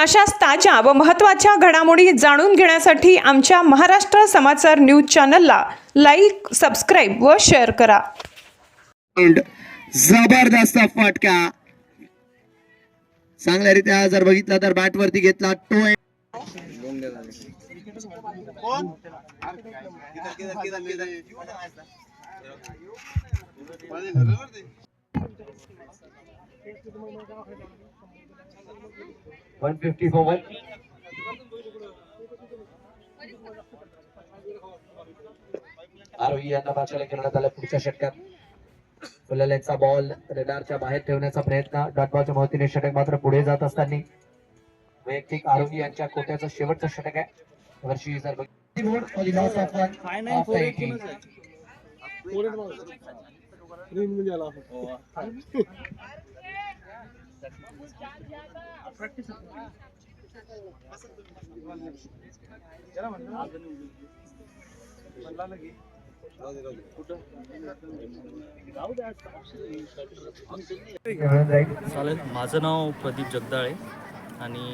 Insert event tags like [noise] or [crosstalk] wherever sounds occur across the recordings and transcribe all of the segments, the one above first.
अशाच ताज्या व महत्त्वाच्या घडामोडी जाणून घेण्यासाठी आमच्या महाराष्ट्र समाचार न्यूज चॅनलला लाईक सबस्क्राईब व शेअर करा. जबरदस्त फटका. चांगल्यारीत्या जर बघितला तर बॅट वरती घेतला तो one fifty four one Aarohi यांना बाजूला घेण्यात आलं पुढच्या षटकात. फुललेचा बॉल रेडारच्या बाहेर ठेवण्याचा प्रयत्न. डॉट बॉलच्या मदतीने षटक मात्र पुढे जात असताना. वैयक्तिक आरोही यांच्या कोट्याचं शेवटचं षटक आहे. वर्षी जर बघितलं- [laughs] चालेल. माझं नाव प्रदीप जगदाळे आणि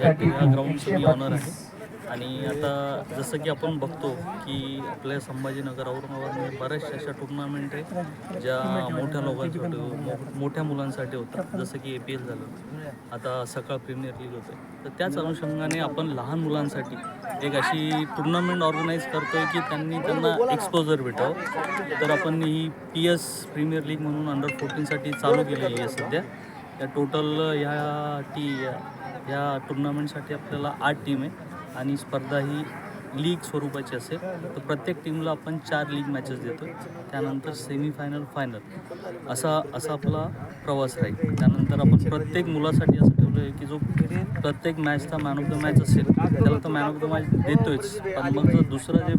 या ग्राउंडचं मी ऑनर आहे. आणि आता जसं की आपण बघतो की आपल्या संभाजीनगर औरंगाबादमध्ये म्हणजे बऱ्याचशा अशा टुर्नामेंट आहे ज्या मोठ्या लोकांसाठी मो- मोठ्या मुलांसाठी होतात जसं की ए पी एल झालं आता सकाळ प्रीमियर लीग होते. तर त्याच अनुषंगाने आपण लहान मुलांसाठी एक अशी टुर्नामेंट ऑर्गनाईज करतोय की त्यांनी त्यांना एक्सपोजर भेटावं. तर आपण ही पी एस प्रीमियर लीग म्हणून अंडर फोर्टीनसाठी चालू केलेली आहे सध्या. या टोटल ह्या टी या टुर्नामेंटसाठी आपल्याला आठ टीम आहे. आणि स्पर्धा ही लीग स्वरूपाची असेल तर प्रत्येक टीमला आपण चार लीग मॅचेस देतो त्यानंतर सेमीफायनल फायनल असा असा आपला प्रवास राहील. त्यानंतर आपण प्रत्येक मुलासाठी असं ठेवलं आहे की जो प्रत्येक मॅचचा मॅन ऑफ द मॅच असेल त्याला तर मॅन ऑफ द मॅच देतोच पण मग जर दुसरं जे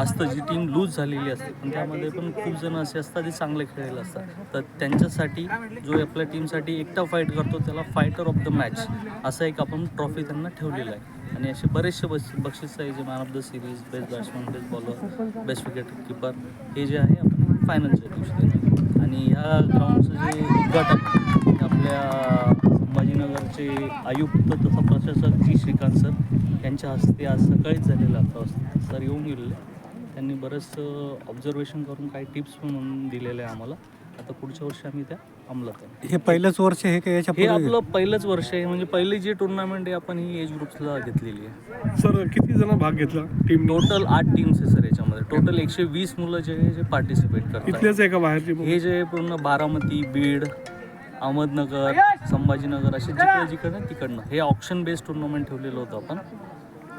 असतं जी टीम लूज झालेली असते पण त्यामध्ये पण खूप जण असे असतात जे चांगले खेळलेले असतात. तर त्यांच्यासाठी जो आपल्या टीमसाठी एकटा फाईट करतो त्याला फायटर ऑफ द मॅच असं एक आपण ट्रॉफी त्यांना ठेवलेलं आहे. आणि असे बरेचसे बस बक्षीस आहे जे man of the series best batsman best bowler best wicket keeper हे जे आहे आपण फायनलच्या दिवशी देणार आणि ह्या ग्राउंडचं जे उद्घाटन आपल्या संभाजीनगरचे आयुक्त तथा प्रशासक जी श्रीकांत सर यांच्या हस्ते आज सकाळीच झालेलं आता सर येऊन गेलेले. त्यांनी बरंचसं ऑब्झर्वेशन करून काही टिप्स म्हणून दिलेल्या आहे आम्हाला. आता पुढच्या वर्षी आम्ही त्या अंमलात आणू. हे पहिलंच वर्ष आहे का याच्या हे? आपलं पहिलंच वर्ष आहे म्हणजे पहिली जी टुर्नामेंट आहे आपण ही एज ग्रुप्सला घेतलेली आहे. सर किती जण भाग घेतला? टीम टोटल आठ टीम्स आहे सर याच्यामध्ये. टोटल एकशे वीस मुलं जे आहे जे पार्टिसिपेट करतात. इथलेच आहे का बाहेरची हे जे पूर्ण बारामती बीड अहमदनगर संभाजीनगर असे जिकडे जिकडनं तिकडनं. हे ऑप्शन बेस्ड टुर्नामेंट ठेवलेलं होतं आपण.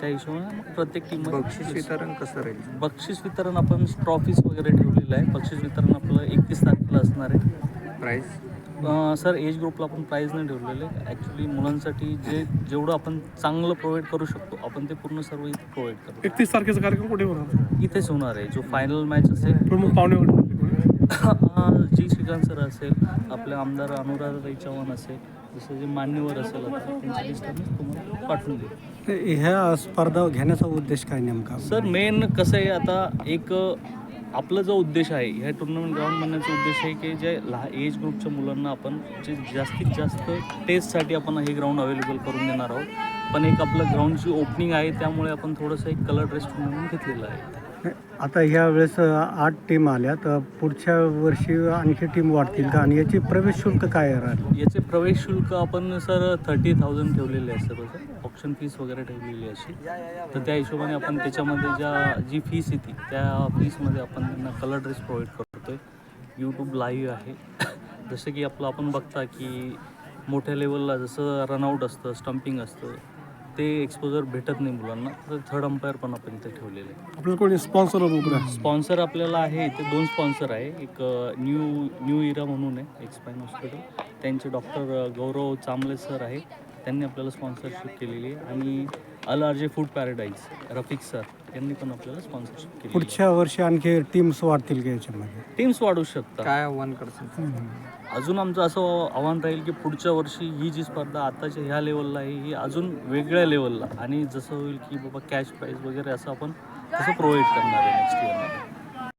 त्या हिशोबाने मग प्रत्येक टीम बक्षीस वितरण कसं राहील? बक्षीस वितरण आपण ट्रॉफीज वगैरे ठेवलेलं आहे. बक्षीस वितरण आपलं एकतीस तारखेला असणार आहे. प्राईस सर एज ग्रुपला आपण प्राईज नाही ठेवलेले ॲक्च्युली मुलांसाठी जे जेवढं आपण चांगलं प्रोव्हाइड करू शकतो आपण ते पूर्ण सर्व इथे प्रोव्हाइड करू एकतीस तारखेचा कार्यक्रम कुठे होणार? इथेच होणार आहे. जो फायनल मॅच असेल. प्रमुख पाहुणे वगैरे जी श्रीकांत सर असेल आपले आमदार अनुराधाताई चव्हाण असेल जसं जे मान्यवर असेल आता त्यांची लिस्ट आम्ही तुम्हाला पाठवून देऊ. ह्या स्पर्धा घेण्याचा उद्देश काय नेमका? सर मेन कसं आहे आता एक आपला जो उद्देश आहे ह्या टुर्नामेंट ग्राउंड बनण्याचा उद्देश आहे की जे लहा एज ग्रुपच्या मुलांना आपण जे जास्तीत जास्त टेस्टसाठी आपण हे ग्राउंड अवेलेबल करून देणार आहोत. पण एक आपलं ग्राउंडची ओपनिंग आहे त्यामुळे आपण थोडंसं एक कलर ड्रेस टुर्नामेंट घेतलेलं आहे. आता ह्या वेळेस आठ टीम आल्या तर पुढच्या वर्षी आणखी टीम वाढतील का? आणि याची प्रवेश शुल्क काय राहील? याचे प्रवेश शुल्क आपण सर थर्टी थाउजंड ठेवलेले आहे सर ऑप्शन फीस वगैरे ठेवलेली अशी. तर त्या हिशोबाने आपण त्याच्यामध्ये ज्या जी फीस येते त्या फीसमध्ये आपण त्यांना कलर ड्रेस प्रोव्हाइड करतो आहे यूट्यूब लाईव्ह आहे. जसं की आपलं आपण बघता की मोठ्या लेवलला जसं रनआउट असतं स्टम्पिंग असतं ते एक्सपोजर भेटत नाही मुलांना. तर थर्ड अंपायर पण आपण इथे ठेवलेले आहे आपल्याला कोणी स्पॉन्सर स्पॉन्सर आपल्याला आहे इथे दोन स्पॉन्सर आहे. एक न्यू न्यू इरा म्हणून आहे एक्सपाईन हॉस्पिटल त्यांचे डॉक्टर गौरव चांबले सर आहे त्यांनी आपल्याला स्पॉन्सरशिप केलेली आहे. आणि L R J food paradise Rafiq sir यांनी पण आपल्याला स्पॉन्सरशिप केली पुढच्या वर्षी आणखी टीम्स वाढतील का याच्यामध्ये? टीम्स वाढू शकतात. काय आव्हान करतात अजून आमचं असं आव्हान राहील की पुढच्या वर्षी ही जी स्पर्धा आताच्या ह्या लेवलला आहे ही अजून वेगळ्या लेवलला आणि जसं होईल की बाबा कॅश प्राईज वगैरे असं आपण तसं प्रोव्हाइड करणार आहे नेक्स्ट इयरमध्ये